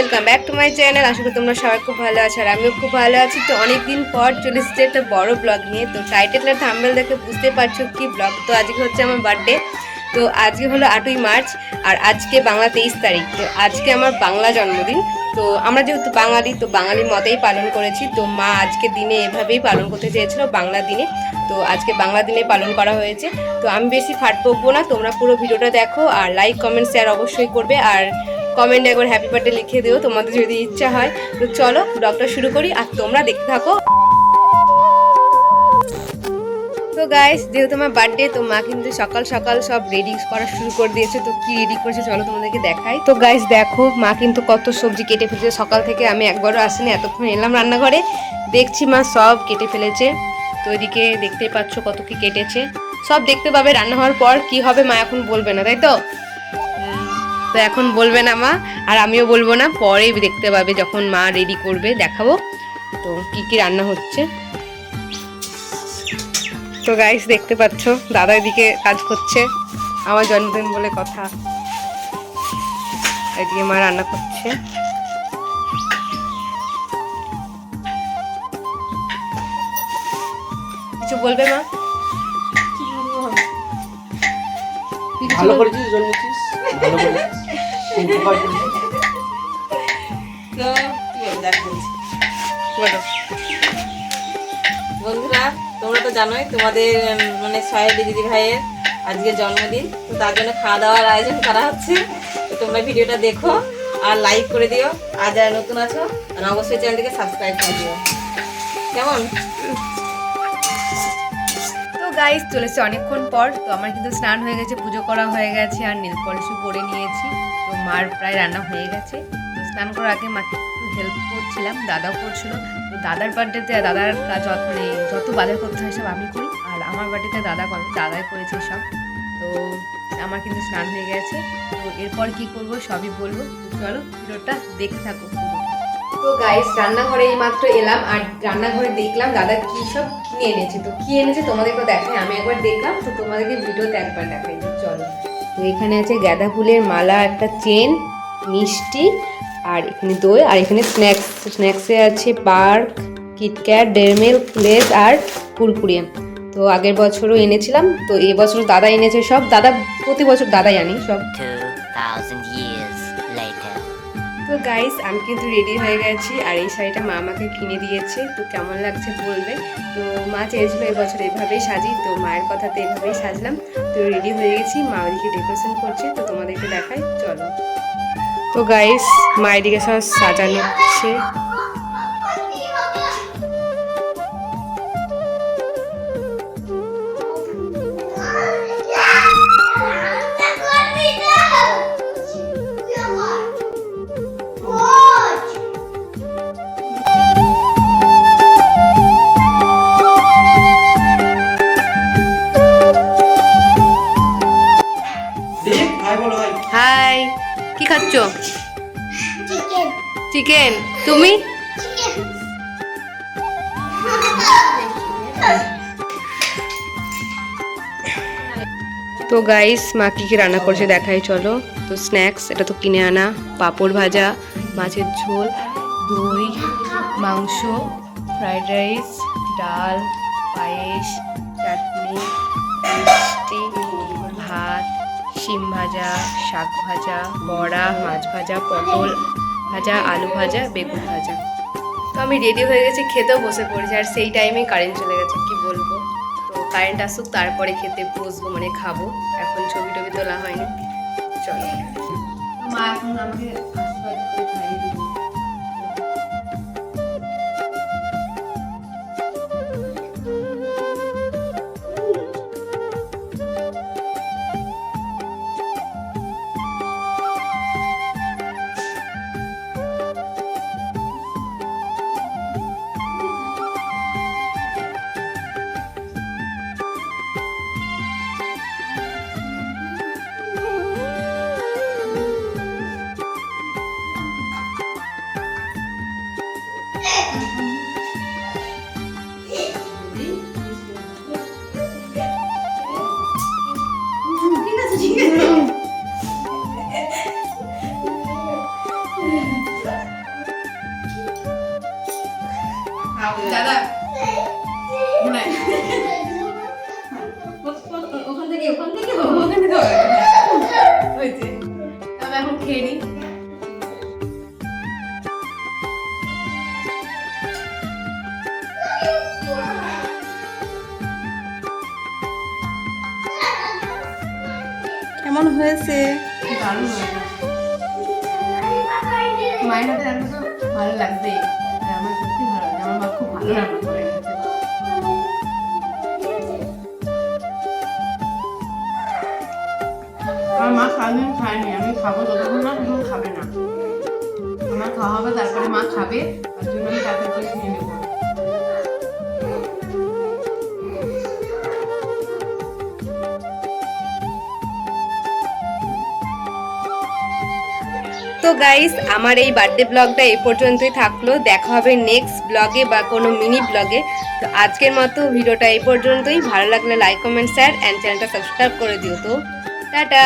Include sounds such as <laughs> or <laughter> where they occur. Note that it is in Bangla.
Welcome back to my channel আশা করি তোমরা সবাই খুব ভালো আছো আর আমিও খুব ভালো আছি। তো অনেকদিন পর চলে এসেছি একটা বড় ব্লগ নিয়ে। তো টাইটেল আর থাম্বেল দেখে বুঝতে পারছ কি ব্লগ তো আজকে হচ্ছে আমার বার্থডে তো আজকে হলো আটই মার্চ আর আজকে বাংলা তেইশ তারিখ। তো আজকে আমার বাংলা জন্মদিন। তো আমরা যেহেতু বাঙালি, তো বাঙালির মতেই পালন করেছি। তো মা আজকে দিনে এভাবেই পালন করতে চেয়েছিল বাংলা দিনে। তো আজকে বাংলা দিনে পালন করা হয়েছে। তো আমি বেশি ফাট বকবো না, তোমরা পুরো ভিডিওটা দেখো আর লাইক কমেন্ট শেয়ার অবশ্যই করবে। আর কমেন্ট একবার হ্যাপি বার্থডে লিখে দিও, তোমাদের যদি ইচ্ছা হয়। তো চলো ব্লগটা শুরু করি আর তোমরা দেখতে থাকো। তো গাইস যেহেতু আমার বার্থডে তো মা কিন্তু সকাল সকাল সব রেডি করা শুরু করে দিয়েছে, তো কি রেডি করেছে চলো তোমাদেরকে দেখাই। তো গাইস দেখো, মা কিন্তু কত সবজি কেটে ফেলেছে। সকাল থেকে আমি একবারও আসিনি, এতক্ষণ এলাম রান্নাঘরে। দেখছি মা সব কেটে ফেলেছে। তো এদিকে দেখতেই পাচ্ছ কত কি কেটেছে। সব দেখতে পাবে রান্না হওয়ার পর কি হবে মা এখন বলবে না, তাই তো? তো এখন বলবে না মা আর আমিও বলব না পরে দেখতে পাবে যখন মা রেডি করবে দেখাবো। তো কি কি রান্না হচ্ছে? তো গাইস দেখতে পাচ্ছ দাদা এদিকে কাজ করছে আমার জন্মদিন বলে কথা। এদিকে মা রান্না করছে। কিছু বলবে মা? ভালো করেছিস জন্মেছিস? ভালো করেছিস <laughs> তো দেখ বন্ধুরা, তোমরা তো জানোই, তোমাদের মানে সাহেবী দিদি ভাইয়ের আজকে জন্মদিন। তো তার জন্য খাওয়া দাওয়ার আয়োজন করা হচ্ছে। তো তোমরা ভিডিওটা দেখো আর লাইক করে দিও। আর যারা নতুন আছো আর অবশ্যই চ্যানেলটিকে সাবস্ক্রাইব করে দিও। কেমন? গাইস চলেছে অনেকক্ষণ পর, তো আমার কিন্তু স্নান হয়ে গেছে, পুজো করা হয়ে গেছে, আর নীল পলিশও পরে নিয়েছি। তো মার প্রায় রান্না হয়ে গেছে। তো স্নান করার আগে মাকে একটু হেল্প করছিলাম, দাদাও করছিল। তো দাদার বার্থডেতে দাদার কাজ মানে যত বাজার করতে হয় সব আমি করি, আর আমার বার্থডেতে দাদা করে দাদাই করেছে সব। তো আমার কিন্তু স্নান হয়ে গেছে। তো এরপর কি করব সবই বলব। চলো ভিডিওটা দেখতে থাকো। তো গাইস রান্নাঘরে এই মাত্র এলাম আর রান্নাঘরে দেখলাম দাদা কি সব কিনে এনেছে। তো কি এনেছে তোমাদেরকে দেখাই আমি একবার দেখলাম তো তোমাদেরকে ভিডিওতে একবার দেখাই। চলো। তো এখানে আছে গাঁদা ফুলের মালা একটা চেন মিষ্টি আর এখানে দই আর এখানে স্ন্যাক্স স্ন্যাক্সে আছে Perk KitKat Dairy Milk Lay's আর কুরকুরে। তো আগের বছরও এনেছিলাম তো এই বছর দাদা এনেছে সব। দাদা প্রতি বছর দাদাই আনি সব। 2,000 years later. তো গাইস আমি কিন্তু রেডি হয়ে গেছি আর এই শাড়িটা মা আমাকে কিনে দিয়েছে, তো কেমন লাগছে বলবে? তো মা চেয়েছিল এবছর এভাবেই সাজি, তো মায়ের কথাতে এভাবেই সাজলাম। তো রেডি হয়ে গেছি, মা ওদিকে ডেকোরেশন করছে, তো তোমাদেরকে দেখাই, চলো। তো গাইস মা এদিকে সব সাজানো চিকেন। তুমি? তো গাইস মা কি কী রান্না করছে দেখাই, চলো। তো স্ন্যাক্স এটা তো কিনে আনা। পাঁপড় ভাজা, মাছের ঝোল, দই, মাংস ফ্রাইড রাইস ডাল, পায়েস, চাটনি, মিষ্টি, ভাত, শিম ভাজা, শাক ভাজা, বড়া, মাছ ভাজা, পটল ভাজা, আলু ভাজা, বেগুন ভাজা। তো আমি রেডি হয়ে গেছি, খেতেও বসে পড়েছি। আর সেই টাইমে কারেন্ট চলে গেছে, কি বলব? তো কারেন্ট আসুক, তারপরে খেতে বসবো মানে খাব। এখন ছবি টবি তোলা হয়নি। চলো। মা এখন আমাকে হয়েছে। দারুণ মায়ের হাতে ভালো লাগবে। আমার ভালো লাগে। আমার মা খুব খায়নি। আমি খাব যতক্ষণ না ততক্ষণ খাবে না। আমার খাওয়া হবে, তারপরে মা খাবে। তার জন্য আমি করে খেয়ে নেব। তো গাইস আমার এই বার্থডে ব্লগটা এ পর্যন্তই থাকল। দেখা হবে নেক্সট ব্লগে বা কোনো মিনি ব্লগে তো আজকের মতো ভিডিওটা এই পর্যন্তই। ভালো লাগলে লাইক কমেন্ট শেয়ার অ্যান্ড চ্যানেলটা সাবস্ক্রাইব করে দিও তো। টাটা!